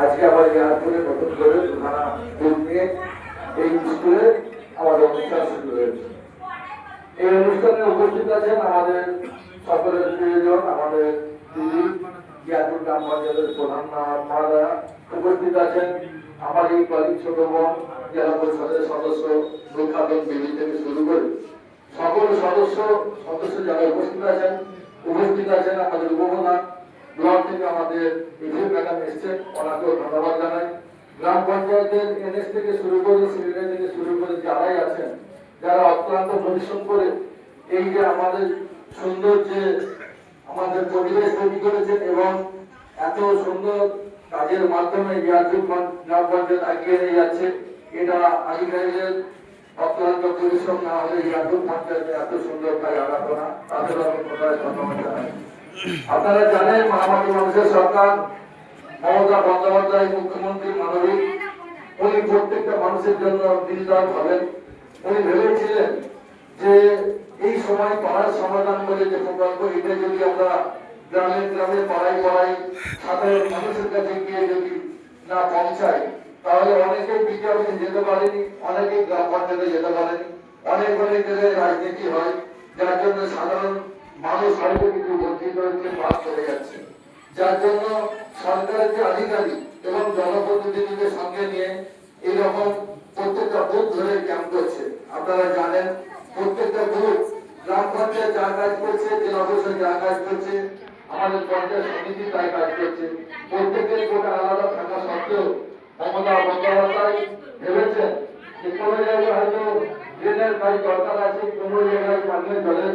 আজকে আবার এয়ারপোর্টে নতুন করে দুখানা বুক নিয়ে এই স্কুলে আমাদের অনুষ্ঠান শুরু হয়েছে। এই অনুষ্ঠানে উপস্থিত আছেন আমাদের সকলের প্রিয়জন, আমাদের দিদি ইয়াকুর গ্রাম পঞ্চায়েতের প্রধান মহাদয়া। উপস্থিত আছেন আমার এই কলিগ ছোট বোন, জেলা পরিষদের সদস্য রুখাবেন বিবি থেকে শুরু করে সকল সদস্য সদস্য যারা উপস্থিত আছেন উপস্থিত আছেন আমাদের উপপ্রধান থেকে আমাদের বিজয় ম্যাডাম এসছেন, ওনাকেও ধন্যবাদ জানাই। গ্রাম পঞ্চায়েতের এনএস থেকে শুরু করে সিভিলিয়ান থেকে শুরু করে যারাই আছেন, যারা অক্লান্ত পরিশ্রম করে এই যে আমাদের সুন্দর যে আমাদের পরিবেশ তৈরি করেছেন এবং এত সুন্দর কাজের মাধ্যমে গ্রাম পঞ্চায়েত এগিয়ে নিয়ে যাচ্ছে, এটা আধিকারিকদের অক্লান্ত পরিশ্রম না হলে ইয়াজুব পঞ্চায়েতে এত সুন্দর কাজ আগাতো তাদের আমি ধন্যবাদ জানাই। আপনারা জানেন মহামারী মানুষের সরকার, মমতা বন্দ্যোপাধ্যায় মুখ্যমন্ত্রী মানবিক, উনি প্রত্যেকটা মানুষের জন্য দিলদার হবেন উনি ভেবেছিলেন যে এই সময় পাড়ার সমাধান করে যে প্রকল্প, এটা যদি আমরা গ্রামে গ্রামে পাড়ায় পাড়ায় সাধারণ মানুষের কাছে গিয়ে যদি না পৌঁছায়, তাহলে অনেকেই বিজ্ঞাপনে যেতে পারেনি অনেকেই গ্রাম পঞ্চায়েতে যেতে পারেনি। অনেক অনেক জায়গায় রাজনীতি হয়, যার জন্য সাধারণ মানুষ হয়তো কিছু বঞ্চিত হচ্ছে বাদ চলে যাচ্ছে। যার জন্য সরকারের যে আধিকারিক এবং জনপ্রতিনিধিদের সঙ্গে নিয়ে এইরকম প্রত্যেকটা বুথ ধরে ক্যাম্প করছে। আপনারা জানেন, প্রত্যেকটা বুথ গ্রাম পঞ্চায়েত যা কাজ করছে, জেলা পরিষদ যা কাজ করছে, আমাদের পঞ্চায়েত সমিতি তাই কাজ করছে প্রত্যেকের গোটা আলাদা থাকা সত্ত্বেও মমতা বন্দ্যোপাধ্যায় ভেবেছেন যে কোনো জায়গায় হয়তো ড্রেনের কাজ দরকার আছে কোনো জায়গায় পানীয় জলের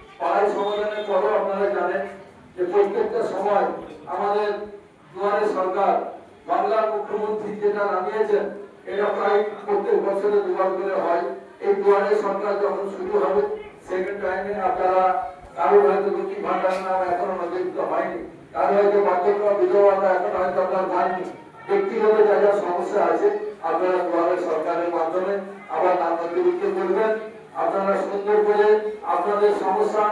পাড়ায় সমাধানের পরও আপনারা জানেন যে প্রত্যেকটা সময় আমাদের দুয়ারে সরকার, বাংলার মুখ্যমন্ত্রী যেটা নামিয়েছেন এটা প্রায় প্রত্যেক বছরে দুবার করে হয়। এই দুয়ারে সরকার যখন শুরু হবে সেকেন্ড টাইমে আপনারা কারও হয়তো লক্ষ্মী ভান্ডার নাম এখনও নথিভুক্ত হয়নি। কারও হয়তো বার্ধক্য, বিধবা এখন হয়তো আপনার হয়নি ব্যক্তিগত যা যা সমস্যা আছে, আপনারা দুয়ারে সরকারের মাধ্যমে আবার নাম নথিভুক্ত করবেন। আপনারা সুন্দর করে আপনাদের সমস্যা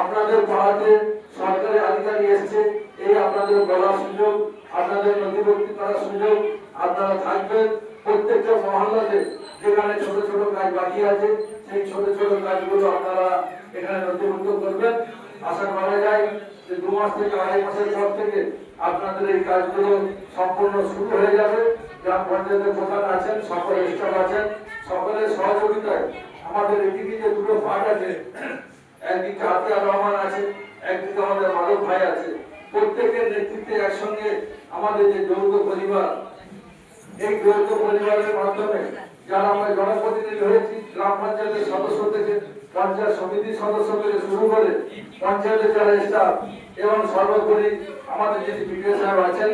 আপনাদের পাড়াতে সরকারি আধিকারিক এসছে, এই আপনাদের বলার সুযোগ, আপনাদের নথিভুক্তি করার সুযোগ আপনারা থাকবেন। প্রত্যেকটা মহল্লাতে যেখানে ছোট ছোট কাজ বাকি আছে, সেই ছোট ছোট কাজগুলো আপনারা এখানে নথিভুক্ত করবেন। আশা করা যায় যে দু মাস থেকে আড়াই মাসের পর থেকে আপনাদের এই কাজগুলো সম্পূর্ণ শুরু হয়ে যাবে। গ্রাম পঞ্চায়েতের প্রধান আছেন, সকল স্টাফ আছেন, সকলের সহযোগিতায় আমাদের যে দুটো পার্ট আছে। একদিকে আতিয়ার রহমান আছে, একদিকে আমাদের মাধব ভাই আছে। প্রত্যেকের নেতৃত্বে একসঙ্গে আমাদের যে যৌথ পরিবার, এই যৌথ পরিবারের মাধ্যমে যারা আমরা জনপ্রতিনিধি হয়েছি, গ্রাম পঞ্চায়েতের সদস্য থেকে পঞ্চায়েত সমিতির সদস্য থেকে শুরু করে পঞ্চায়েতের যারা স্টাফ এবং সর্বোপরি আমাদের যিনি বিডিও সাহেব আছেন,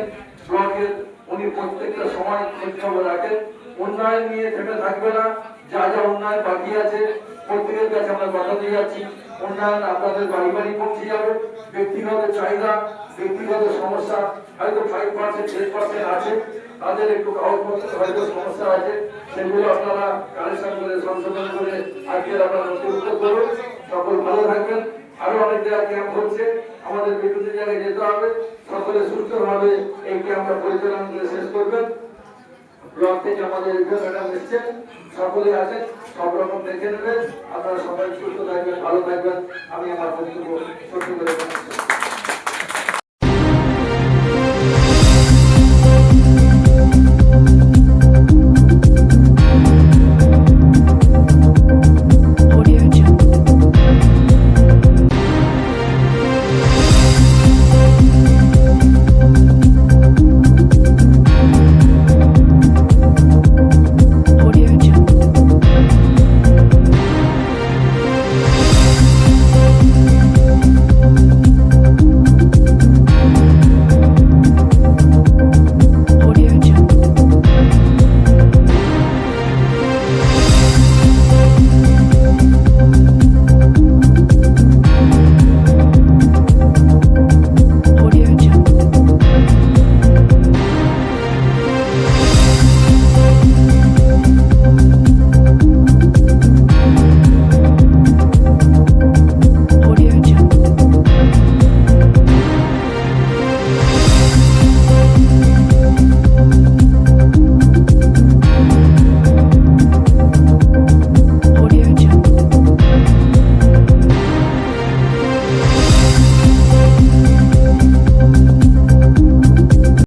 ব্লকের উনি প্রত্যেকটা সময় খোঁজ খবর রাখেন। উন্নয়ন নিয়ে থেমে থাকবে না। যা যা উন্নয়ন বাকি আছে, প্রত্যেকের কাছে আমরা কথা দিয়ে যাচ্ছি। উন্নয়ন আপনাদের বাড়ি বাড়ি পৌঁছে যাবে। ব্যক্তিগত চাহিদা, ব্যক্তিগত সমস্যা, হয়তো ফাইভ পার্সেন্ট টেন পার্সেন্ট আছে। তাদের একটু কাগজপত্র হয়তো সমস্যা আছে। সেগুলো আপনারা কালেকশন করে, সংশোধন করে আজকের আপনারা নথিভুক্ত করুন সকল ভালো থাকবেন। আরও অনেক জায়গায় ক্যাম্প হচ্ছে। আমাদের বিভিন্ন জায়গায় যেতে হবে। সকলে সুস্থভাবে এই ক্যাম্পটা পরিচালনা করে শেষ করবেন। সকলে সব রকম দেখে নেবেন আপনারা সবাই সুস্থ থাকবেন, ভালো থাকবেন। আমি আমার বক্তব্য সত্যি করে